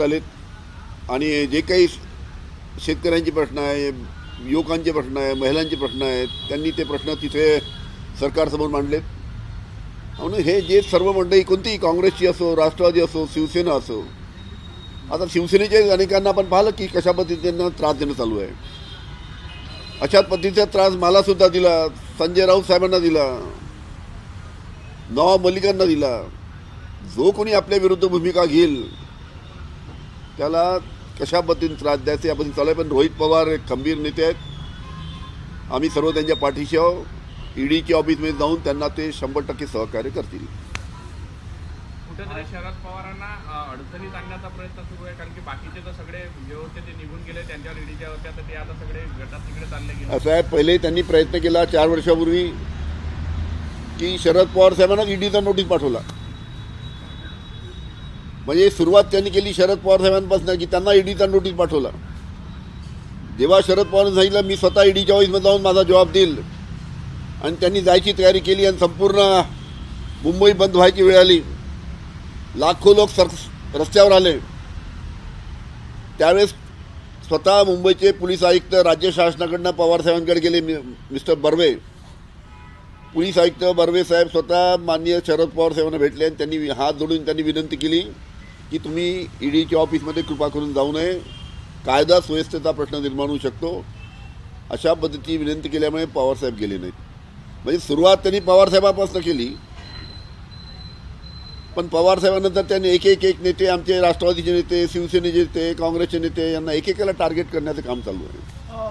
आलेत आणि जे काही शेतकऱ्यांचे प्रश्न आहे युवकांचे प्रश्न आहे महिलांचे प्रश्न आहेत त्यांनी ते प्रश्न तिथे सरकारसमोर मांडलेत. म्हणून हे जे सर्व मंडळी कोणतीही काँग्रेसची असो राष्ट्रवादी असो शिवसेना असो आता शिवसेनेचे अनेकांना आपण पाहिलं की कशा पद्धतीनं त्रास देणं चालू आहे. अशाच पद्धतीचा त्रास मला सुद्धा दिला संजय राऊत साहेबांना दिला नवाब मलिकांना दिला. जो कोणी आपल्या विरुद्ध भूमिका घेईल त्याला कशा पद्धतीने त्रास द्यायचे आपण चालू आहे. पण रोहित पवार एक खंबीर नेते आहेत. आम्ही सर्व त्यांच्या पाठीशी आहो ईडीच्या ऑफिसमध्ये जाऊन त्यांना ते शंभर टक्के सहकार्य करतील. कुठेतरी शरद पवारांना अडचणीत आणण्याचा प्रयत्न सुरू आहे. कारण की बाकीचे तर सगळे जे होते ते निघून गेले. त्यांच्यावर ईडीच्या होत्या तर ते आता सगळे गटात तिकडे चालले गेले. असं आहे. पहिले त्यांनी प्रयत्न केला चार वर्षापूर्वी की शरद पवार साहेबांना ईडीचा नोटीस पाठवला. म्हणजे सुरुवात त्यांनी केली शरद पवार साहेबांपासून की त्यांना ईडीचा नोटीस पाठवला. जेव्हा शरद पवारांनी सांगितलं मी स्वतः ईडीच्या ऑफिसमध्ये जाऊन माझा जवाब देईल. आणि त्यांनी जायची तयारी केली आणि संपूर्ण मुंबई बंद व्हायची वेळ आली. लाखो लोक सर रस्त्यावर आले. त्यावेळेस स्वतः मुंबईचे पोलीस आयुक्त राज्य शासनाकडनं पवारसाहेबांकडे गेले मि- मिस्टर बर्वे. पोलीस आयुक्त बर्वे साहेब स्वतः माननीय शरद पवार साहेबांना भेटले आणि त्यांनी हात जोडून त्यांनी विनंती केली. की तुम्ही ईडीच्या ऑफिसमध्ये कृपा करून जाऊ नये कायदा सुव्यवस्थेचा प्रश्न निर्माण होऊ शकतो. अशा पद्धतीची विनंती केल्यामुळे पवारसाहेब गेले नाहीत. म्हणजे सुरुवात त्यांनी पवारसाहेबापासून केली. पण पवारसाहेबानंतर त्यांनी एक एक एक नेते आमचे राष्ट्रवादीचे नेते शिवसेनेचे नेते काँग्रेसचे नेते यांना एकेकाला टार्गेट करण्याचं काम चालू आहे.